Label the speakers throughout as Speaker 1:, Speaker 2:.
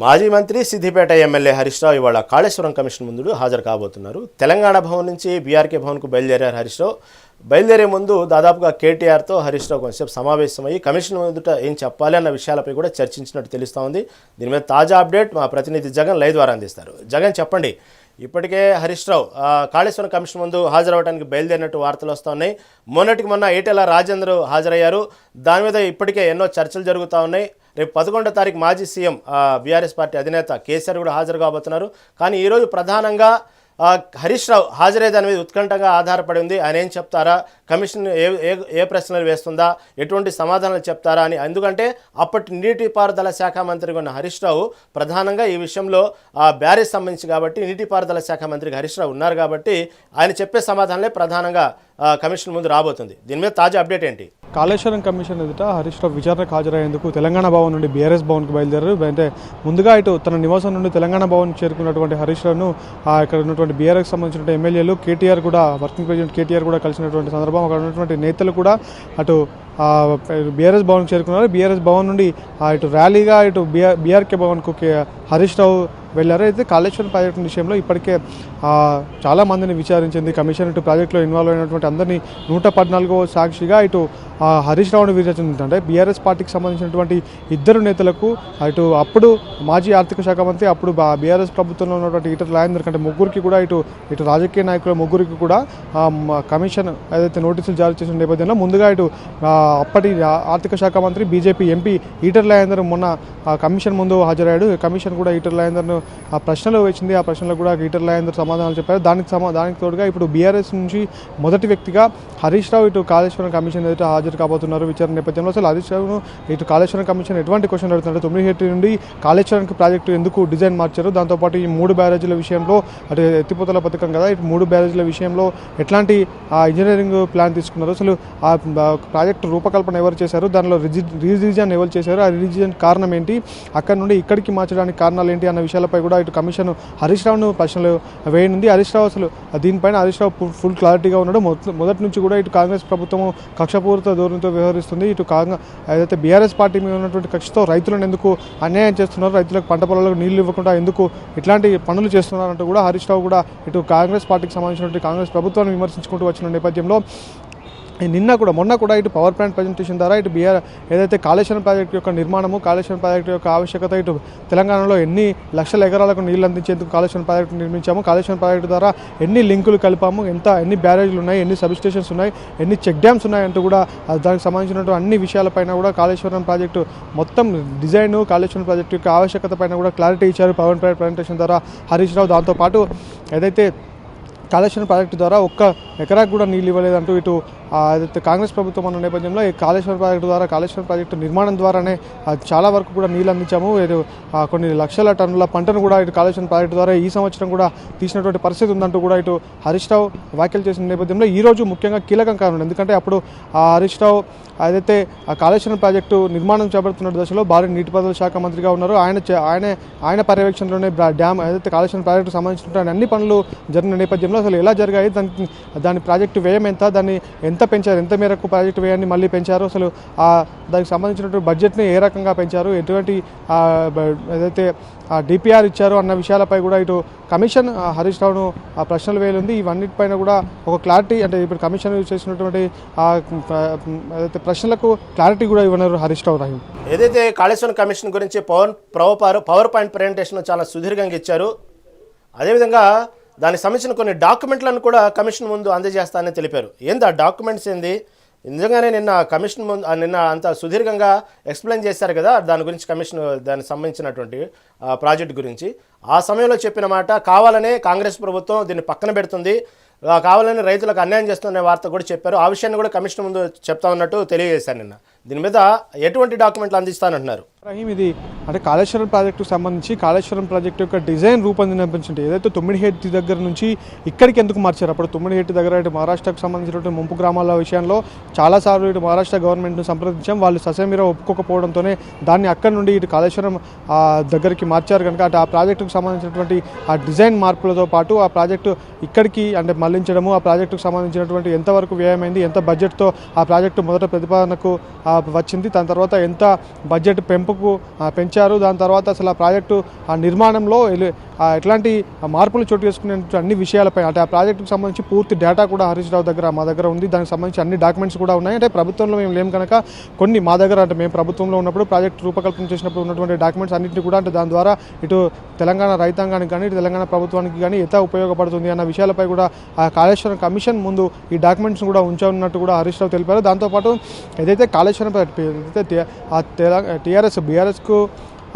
Speaker 1: మాజీ మంత్రి సిద్దిపేట ఎమ్మెల్యే హరీష్ రావు ఇవాళ కాళేశ్వరం కమిషన్ ముందు హాజరు కాబోతున్నారు. తెలంగాణ భవన్ నుంచి బీఆర్కే భవన్కు బయలుదేరారు హరీష్ రావు. బయలుదేరే ముందు దాదాపుగా కేటీఆర్తో హరీష్ రావు కొంచెంసేపు సమావేశమయ్యి కమిషన్ ముందుట ఏం చెప్పాలి అన్న విషయాలపై కూడా చర్చించినట్టు తెలుస్తూ ఉంది. దీని మీద తాజా అప్డేట్ మా ప్రతినిధి జగన్ లైవ్ ద్వారా అందిస్తారు. జగన్ చెప్పండి ఇప్పటికే హరీష్ రావు కాళేశ్వరం కమిషన్ ముందు హాజరవడానికి బయలుదేరినట్టు వార్తలు వస్తూ ఉన్నాయి. మొన్నటికి మొన్న ఈటెల రాజేంద్ర హాజరయ్యారు. దాని మీద ఇప్పటికే ఎన్నో చర్చలు జరుగుతూ ఉన్నాయి. రేపు పదకొండో తారీఖు మాజీ సీఎం బీఆర్ఎస్ పార్టీ అధినేత కేసీఆర్ కూడా హాజరు కాబోతున్నారు. కానీ ఈరోజు ప్రధానంగా హరీష్ రావు హాజరయ్యే దాని మీద ఉత్కంఠగా ఆధారపడి ఉంది. ఆయన ఏం చెప్తారా? కమిషన్ ఏ ఏ ఏ ప్రశ్నలు వేస్తుందా? ఎటువంటి సమాధానాలు చెప్తారా అని. ఎందుకంటే అప్పటి నీటిపారుదల శాఖ మంత్రిగా ఉన్న హరీష్ రావు ప్రధానంగా ఈ విషయంలో ఆ బ్యారేజ్ సంబంధించి కాబట్టి నీటిపారుదల శాఖ మంత్రికి హరీష్ రావు ఉన్నారు కాబట్టి ఆయన చెప్పే సమాధానాలే ప్రధానంగా కమిషన్ ముందు రాబోతుంది. దీని మీద తాజా అప్డేట్ ఏంటి?
Speaker 2: కాళేశ్వరం కమిషన్ ఎదుట హరీష్ రావు విచారణకు హాజరయ్యేందుకు తెలంగాణ భవన్ నుండి బీఆర్ఎస్ భవన్కు బయలుదేరారు. అంటే ముందుగా ఇటు తన నివాసం నుండి తెలంగాణ భవన్ చేరుకున్నటువంటి హరీష్ రావును ఇక్కడ ఉన్నటువంటి బీఆర్ఎస్ సంబంధించిన ఎమ్మెల్యేలు కేటీఆర్ కూడా వర్కింగ్ ప్రెసిడెంట్ కేటీఆర్ కూడా కలిసినటువంటి సందర్భం. అక్కడ ఉన్నటువంటి నేతలు కూడా అటు బీఆర్ఎస్ భవన్కి చేరుకున్నారు. బీఆర్ఎస్ భవన్ నుండి ఆ, ఇటు ర్యాలీగా ఇటు బీఆర్ బీఆర్కే భవన్కు హరీష్ రావు వెళ్ళారు. అయితే కాళేశ్వరం ప్రాజెక్టు విషయంలో ఇప్పటికే చాలామందిని చాలా మందిని విచారించింది. కమిషన్ ఇటు ప్రాజెక్టులో ఇన్వాల్వ్ అయినటువంటి అందరినీ నూట పద్నాలుగో సాక్షిగా ఇటు హరీష్ రావుని విచారించింది. అంటే బీఆర్ఎస్ పార్టీకి సంబంధించినటువంటి ఇద్దరు నేతలకు ఇటు అప్పుడు మాజీ ఆర్థిక శాఖ మంత్రి అప్పుడు బీఆర్ఎస్ ప్రభుత్వంలో ఉన్నటువంటి ఇతర రాజేందర్ కంటే ముగ్గురికి కూడా ఇటు ఇటు రాజకీయ నాయకుల ముగ్గురికి కూడా కమిషన్ ఏదైతే నోటీసులు జారీ చేసిన నేపథ్యంలో ముందుగా ఇటు అప్పటి ఆర్థిక శాఖ మంత్రి బీజేపీ ఎంపీ ఈటర్ రాజేందర్ మొన్న కమిషన్ ముందు హాజరయ్యాడు. కమిషన్ కూడా ఈటర్ రాజేందర్ను ఆ ప్రశ్నలు వచ్చింది ఆ ప్రశ్నలకు కూడా గీటర్ రాజేందర్ సమాధానాలు చెప్పారు. దానికి సమా దానికి తోడుగా ఇప్పుడు బీఆర్ఎస్ నుంచి మొదటి వ్యక్తిగా హరీష్ రావు ఇటు కాళేశ్వరం కమిషన్ ఎదుట హాజరు కాబోతున్నారు విచారణ నేపథ్యంలో. అసలు హరీష్ రావును ఇటు కాళేశ్వరం కమిషన్ ఎటువంటి క్వశ్చన్ అడుగుతున్నారు? తొమ్మిది హెట్టి నుండి కాళేశ్వరానికి ప్రాజెక్టు ఎందుకు డిజైన్ మార్చారు? దాంతోపాటు ఈ మూడు బ్యారేజీల విషయంలో అటు ఎత్తిపోతల పథకం కదా ఇటు మూడు బ్యారేజీల విషయంలో ఎట్లాంటి ఆ ఇంజనీరింగ్ ప్లాన్ తీసుకున్నారు? అసలు ఆ ప్రాజెక్టు రూపకల్పన ఎవరు చేశారు? దానిలో రిజి రివిజన్ ఎవరు చేశారు? ఆ రివిజన్ కారణం ఏంటి? అక్కడ నుండి ఇక్కడికి మార్చడానికి కారణాలు ఏంటి? అన్న విషయాలపై కూడా ఇటు కమిషన్ హరీష్ రావును ప్రశ్నలు వేయనుంది. హరీష్ రావు అసలు దీనిపైన హరీష్ రావు ఫుల్- ఫుల్ క్లారిటీగా ఉన్నాడు. మొదటి మొదటి నుంచి కూడా ఇటు కాంగ్రెస్ ప్రభుత్వం కక్షపూరిత ధోరణితో వ్యవహరిస్తుంది. ఇటు కాంగ్రెస్ ఏదైతే బీఆర్ఎస్ పార్టీ మీద ఉన్నటువంటి కక్షతో రైతులను ఎందుకు అన్యాయం చేస్తున్నారు? రైతులకు పంట పొలాలకు నీళ్ళు ఇవ్వకుండా ఎందుకు ఇట్లాంటి పనులు చేస్తున్నారంటూ కూడా హరీష్ రావు కూడా ఇటు కాంగ్రెస్ పార్టీకి సంబంధించినటువంటి కాంగ్రెస్ ప్రభుత్వాన్ని విమర్శించుకుంటూ వచ్చిన నేపథ్యంలో నిన్న కూడా మొన్న కూడా ఇటు పవర్ ప్లాంట్ ప్రజెంటేషన్ ద్వారా ఇటు బీఆర్ ఏదైతే కాళేశ్వరం ప్రాజెక్టు యొక్క నిర్మాణము కాళేశ్వరం ప్రాజెక్టు యొక్క ఆవశ్యకత ఇటు తెలంగాణలో ఎన్ని లక్షల ఎకరాలకు నీళ్ళు అందించేందుకు కాళేశ్వరం ప్రాజెక్టు నిర్మించాము కాళేశ్వరం ప్రాజెక్టు ద్వారా ఎన్ని లింకులు కలిపాము ఎంత ఎన్ని బ్యారేజ్లు ఉన్నాయి ఎన్ని సబ్ స్టేషన్స్ ఉన్నాయి ఎన్ని చెక్ డ్యామ్స్ ఉన్నాయి అంటూ కూడా దానికి సంబంధించినటువంటి అన్ని విషయాలపైన కూడా కాళేశ్వరం ప్రాజెక్టు మొత్తం డిజైన్ కాళేశ్వరం ప్రాజెక్టు యొక్క ఆవశ్యకత పైన కూడా క్లారిటీ ఇచ్చారు పవర్ ప్లాంట్ ప్రజెంటేషన్ ద్వారా హరీష్ రావు. దాంతోపాటు ఏదైతే కాళేశ్వరం ప్రాజెక్టు ద్వారా ఒక్క ఎకరాకు కూడా నీళ్ళు ఇవ్వలేదంటూ ఇటు ఏదైతే కాంగ్రెస్ ప్రభుత్వం ఉన్న నేపథ్యంలో ఈ కాళేశ్వరం ప్రాజెక్టు ద్వారా కాళేశ్వరం ప్రాజెక్టు నిర్మాణం ద్వారానే చాలా వరకు కూడా నీళ్ళు అందించాము. ఇటు కొన్ని లక్షల టన్నుల పంటను కూడా ఇటు కాళేశ్వరం ప్రాజెక్టు ద్వారా ఈ సంవత్సరం కూడా తీసినటువంటి పరిస్థితి ఉందంటూ కూడా ఇటు హరీష్ రావు వ్యాఖ్యలు చేసిన నేపథ్యంలో ఈ రోజు ముఖ్యంగా కీలకం కారణం. ఎందుకంటే అప్పుడు ఆ హరీష్ రావు ఏదైతే ఆ కాళేశ్వరం ప్రాజెక్టు నిర్మాణం చేపడుతున్న దశలో భారీ నీటిపారుదల శాఖ మంత్రిగా ఉన్నారు. ఆయన ఆయన ఆయన పర్యవేక్షణలోనే డ్యామ్ ఏదైతే కాళేశ్వరం ప్రాజెక్టు సంబంధించిన అన్ని పనులు జరిగిన నేపథ్యంలో అసలు ఎలా జరిగాయి? దాని దాని ప్రాజెక్టు వ్యయం ఎంత? దాన్ని ఎంత పెంచారు? ఎంత మేరకు ప్రాజెక్టు వ్యయాన్ని మళ్ళీ పెంచారు? అసలు ఆ దానికి సంబంధించినటువంటి బడ్జెట్ని ఏ రకంగా పెంచారు? ఎటువంటి ఏదైతే డిపిఆర్ ఇచ్చారు అన్న విషయాలపై కూడా ఇటు కమిషన్ హరీష్ రావును ఆ ప్రశ్నలు వేయనుంది ఇవన్నిటిపైన కూడా ఒక క్లారిటీ అంటే ఇప్పుడు కమిషన్ చేసినటువంటి ఏదైతే ప్రశ్నలకు క్లారిటీ కూడా ఇవ్వన్నారు హరీష్ రావు రాహిం
Speaker 1: ఏదైతే కాళేశ్వరం కమిషన్ గురించి power power power point presentation చాలా సుదీర్ఘంగా ఇచ్చారు అదేవిధంగా దానికి సంబంధించిన కొన్ని డాక్యుమెంట్లను కూడా కమిషన్ ముందు అందజేస్తానని తెలిపారు. ఏంది ఆ డాక్యుమెంట్స్ ఏంది? నిజంగానే నిన్న కమిషన్ ముందు నిన్న అంత సుదీర్ఘంగా ఎక్స్ప్లెయిన్ చేశారు కదా దాని గురించి కమిషన్ దానికి సంబంధించినటువంటి ప్రాజెక్ట్ గురించి. ఆ సమయంలో చెప్పిన మాట కావాలనే కాంగ్రెస్ ప్రభుత్వం దీన్ని పక్కన పెడుతుంది కావాలని రైతులకు అన్యాయం చేస్తున్న వార్త కూడా చెప్పారు. ఆ విషయాన్ని కూడా కమిషన్ ముందు చెప్తా ఉన్నట్టు తెలియజేశారు నిన్న. దీని మీద ఎటువంటి డాక్యుమెంట్లు అందిస్తానంటున్నారు?
Speaker 2: రహీం ఇది అంటే కాళేశ్వరం ప్రాజెక్టుకు సంబంధించి కాళేశ్వరం ప్రాజెక్టు యొక్క డిజైన్ రూపొందించింది ఏదైతే తొమ్మిది దగ్గర నుంచి ఇక్కడికి ఎందుకు మార్చారు? అప్పుడు తొమ్మిది దగ్గర ఇటు మహారాష్ట్రకు సంబంధించినటువంటి ముంపు గ్రామాల విషయంలో చాలాసార్లు ఇటు మహారాష్ట్ర గవర్నమెంట్ను సంప్రదించాం. వాళ్ళు ససేమిరా ఒప్పుకోకపోవడంతోనే దాన్ని అక్కడి నుండి ఇటు కాళేశ్వరం దగ్గరికి మార్చారు కనుక అటు ఆ ప్రాజెక్టుకు సంబంధించినటువంటి ఆ డిజైన్ మార్పులతో పాటు ఆ ప్రాజెక్టు ఇక్కడికి అంటే మళ్ళించడము ఆ ప్రాజెక్టుకు సంబంధించినటువంటి ఎంతవరకు వ్యయమైంది ఎంత బడ్జెట్తో ఆ ప్రాజెక్టు మొదట ప్రతిపాదనకు వచ్చింది దాని తర్వాత ఎంత బడ్జెట్ పెంపు పెంచు ఆ, పెంచారు దాని తర్వాత అసలు ఆ ప్రాజెక్టు ఆ నిర్మాణంలో ఎట్లాంటి మార్పులు చోటు చేసుకునే అన్ని విషయాలపై అంటే ఆ ప్రాజెక్టుకు సంబంధించి పూర్తి డేటా కూడా హరీష్ రావు దగ్గర మా దగ్గర ఉంది. దానికి సంబంధించి అన్ని డాక్యుమెంట్స్ కూడా ఉన్నాయి. అంటే ప్రభుత్వంలో మేము లేం కనుక కొన్ని మా దగ్గర అంటే మేము ప్రభుత్వంలో ఉన్నప్పుడు ప్రాజెక్ట్ రూపకల్పన చేసినప్పుడు ఉన్నటువంటి డాక్యుమెంట్స్ అన్నింటినీ కూడా అంటే దాని ద్వారా ఇటు తెలంగాణ రైతాంగానికి కానీ ఇటు తెలంగాణ ప్రభుత్వానికి కానీ ఎంత ఉపయోగపడుతుంది అన్న విషయాలపై కూడా ఆ కాళేశ్వరం కమిషన్ ముందు ఈ డాక్యుమెంట్స్ కూడా ఉంచనున్నట్టు కూడా హరీష్ రావు తెలిపారు. దాంతోపాటు ఏదైతే కాళేశ్వరం ఏదైతే ఆ తెలంగాణ టీఆర్ఎస్ బీఆర్ఎస్కు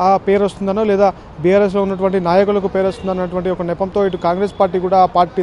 Speaker 2: ఆ పేరు వస్తుందనో లేదా బీఆర్ఎస్లో ఉన్నటువంటి నాయకులకు పేరు వస్తుందన్నటువంటి ఒక నెపంతో ఇటు కాంగ్రెస్ పార్టీ కూడా ఆ పార్టీ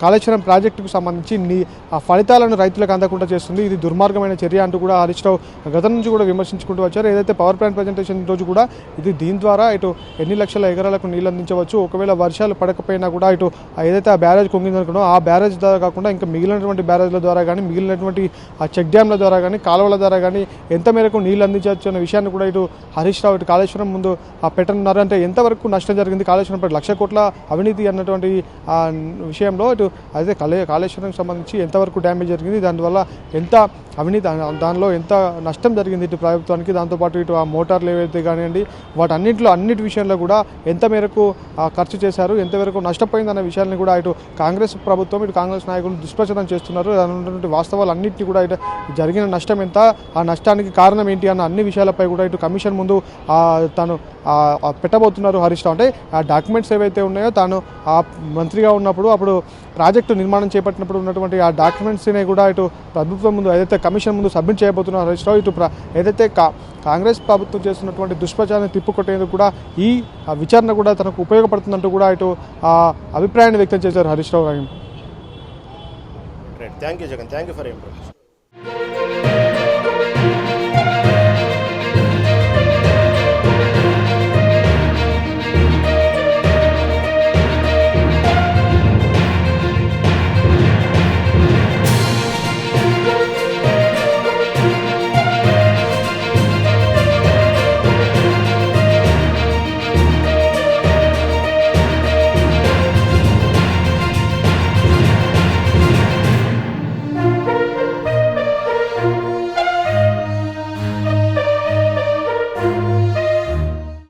Speaker 2: కాళేశ్వరం ప్రాజెక్టుకు సంబంధించి నీ ఆ ఫలితాలను రైతులకు అందకుండా చేస్తుంది. ఇది దుర్మార్గమైన చర్య అంటూ కూడా హరీష్ రావు గతం నుంచి కూడా విమర్శించుకుంటూ వచ్చారు. ఏదైతే పవర్ ప్లాంట్ ప్రజెంటేషన్ రోజు కూడా ఇది దీని ద్వారా ఇటు ఎన్ని లక్షల ఎకరాలకు నీళ్ళు అందించవచ్చు ఒకవేళ వర్షాలు పడకపోయినా కూడా ఇటు ఏదైతే ఆ బ్యారేజ్ కుంగిందనుకున్నో ఆ బ్యారేజ్ ద్వారా కాకుండా ఇంకా మిగిలినటువంటి బ్యారేజ్ల ద్వారా కానీ మిగిలినటువంటి ఆ చెక్ డ్యామ్ల ద్వారా కానీ కాలువల ద్వారా కానీ ఎంత మేరకు నీళ్ళు అందించవచ్చు అనే విషయాన్ని కూడా ఇటు హరీష్ రావు ఇటు కాళేశ్వరం ముందు ఆ పెట్టనున్నారు అంటే ఎంతవరకు నష్టం జరిగింది? కాళేశ్వరం పై లక్ష కోట్ల అవినీతి అన్నటువంటి విషయంలో ఇటు అయితే కాళే కాళేశ్వరంకి సంబంధించి ఎంతవరకు డ్యామేజ్ జరిగింది? దానివల్ల ఎంత అవినీతి దానిలో ఎంత నష్టం జరిగింది ఇటు ప్రభుత్వానికి? దాంతోపాటు ఇటు ఆ మోటార్లు ఏవైతే కానివ్వండి వాటన్నింటిలో అన్నిటి విషయంలో కూడా ఎంత మేరకు ఖర్చు చేశారు? ఎంతవరకు నష్టపోయింది అనే విషయాన్ని కూడా ఇటు కాంగ్రెస్ ప్రభుత్వం ఇటు కాంగ్రెస్ నాయకులు దుష్ప్రచారం చేస్తున్నారు. దాని వాస్తవాలు అన్నింటినీ కూడా ఇటు జరిగిన నష్టం ఎంత? ఆ నష్టానికి కారణం ఏంటి? అన్న అన్ని విషయాలపై కూడా ఇటు కమిషన్ ముందు ఆ, తాను పెట్టబోతున్నారు హరీష్ రావు. అంటే ఆ డాక్యుమెంట్స్ ఏవైతే ఉన్నాయో తాను ఆ మంత్రిగా ఉన్నప్పుడు అప్పుడు ప్రాజెక్టు నిర్మాణం చేపట్టినప్పుడు ఉన్నటువంటి ఆ డాక్యుమెంట్స్ని కూడా ఇటు ప్రభుత్వం ముందు ఏదైతే కమిషన్ ముందు సబ్మిట్ చేయబోతున్నారు హరీష్ రావు ఇటు ఏదైతే కా కాంగ్రెస్ ప్రభుత్వం చేస్తున్నటువంటి దుష్ప్రచారాన్ని తిప్పుకొట్టేందుకు కూడా ఈ ఆ, విచారణ కూడా తనకు ఉపయోగపడుతుందంటూ కూడా ఇటు ఆ అభిప్రాయాన్ని వ్యక్తం చేశారు హరీష్ రావు. గారు
Speaker 1: thank you Jagan thank you for information